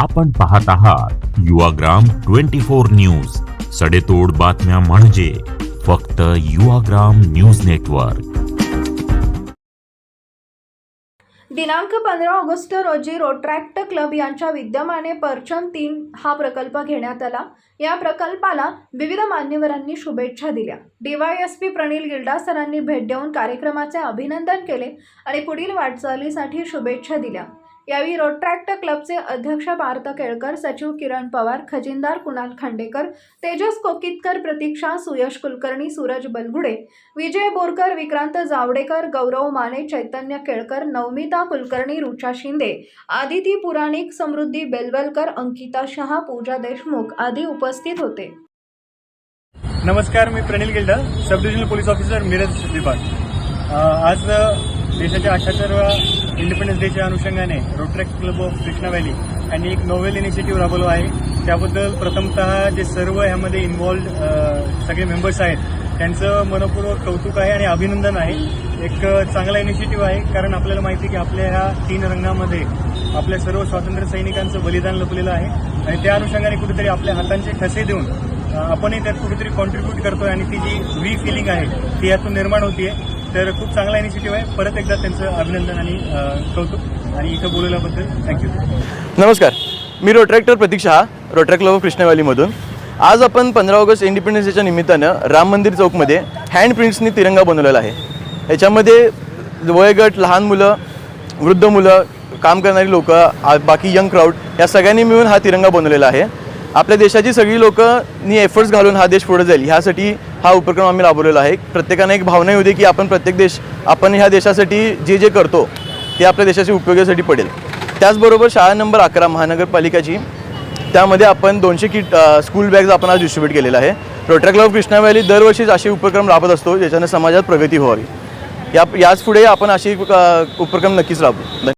आपण पाहत आहात युवाग्राम ट्वेंटी फोर न्यूज. सडेतोड बातम्या म्हणजे फक्त युवाग्राम न्यूज नेटवर्क. दिनांक पंधरा ऑगस्ट रोजी रोट्रॅक्ट क्लब यांच्या विद्यमाने परचम तीन हा प्रकल्प घेण्यात आला. या प्रकल्पाला विविध मान्यवरांनी शुभेच्छा दिल्या. डीवायएसपी प्रणील गिल्डा सरांनी भेट देऊन कार्यक्रमाचे अभिनंदन केले आणि पुढील वाटचालीसाठी शुभेच्छा दिल्या. यावेळी रोट्रॅक्ट क्लबचे अध्यक्ष पार्थ केळकर सचिव किरण पवार खजिनदार कुणाल खांडेकर तेजस कोकितकर प्रतीक्षा सुयश कुलकर्णी सूरज बलगुडे विजय बोरकर विक्रांत जावडेकर गौरव माने चैतन्य केळकर नवमिता कुलकर्णी रुचा शिंदे आदिती पुराणिक समृद्धी बेलवलकर अंकिता शहा पूजा देशमुख आदी उपस्थित होते. नमस्कार मी Pranil Gilda sub divisional police officer Miraj विभाग. आज देशाच्या अठ्याहत्तरव्या इंडिपेंडन्स डेच्या अनुषंगाने Rotaract club of Krishna valley यांनी एक नोवेल इनिशिएटिव्ह राबवला आहे. त्याबद्दल प्रथमतः जे सर्व ह्यामध्ये इन्व्हॉल्ड सगळे मेंबर्स आहेत त्यांचं मनपूर्वक कौतुक आहे आणि अभिनंदन आहे. एक चांगला इनिशिएटिव्ह आहे कारण आपल्याला माहिती आहे की आपल्या ह्या तीन रंगामध्ये आपल्या सर्व स्वातंत्र्य सैनिकांचं बलिदान लपलेलं आहे. आणि त्या अनुषंगाने कुठेतरी आपल्या हातांचे ठसे देऊन आपणही त्यात कुठेतरी कॉन्ट्रीब्यूट करतोय आणि ती जी वी फिलिंग आहे ती यातून निर्माण होतीये. तर खूप चांगला इनिशिएटिव्ह आहे. परत एकदा त्यांचं अभिनंदन आणि कौतुक आणि इथं बोलवल्याबद्दल थँक्यू नमस्कार. मी Rotaractor Pratik Shah Rotaract club of कृष्णवालीमधून. आज आपण पंधरा ऑगस्ट इंडिपेंडन्स डेच्या निमित्तानं राम मंदिर चौकमध्ये हँड प्रिंट्सनी तिरंगा बनवलेला आहे. याच्यामध्ये वयगट लहान मुलं वृद्ध मुलं काम करणारी लोकं बाकी यंग क्राऊड या सगळ्यांनी मिळून हा तिरंगा बनवलेला आहे. आपल्या देशाची सगळी लोकांनी एफर्ट्स घालून हा देश पुढे जाईल. ह्यासाठी हा उपक्रम आम्ही राबवलेला आहे. प्रत्येकाने एक भावना येऊ दे की आपण प्रत्येक देश आपण ह्या देशासाठी जे जे करतो ते आपल्या देशाच्या उपयोगासाठी पडेल. त्याचबरोबर शाळा नंबर अकरा महानगरपालिकाची त्यामध्ये आपण दोनशे किट स्कूल बॅग्स आपण आज डिस्ट्रीब्यूट केलेलं आहे. रोटरी क्लब कृष्णा व्हॅली दरवर्षीच असे उपक्रम राबत असतो ज्याच्यानं समाजात प्रगती व्हावी. या याच पुढे आपण अशी उपक्रम नक्कीच राबू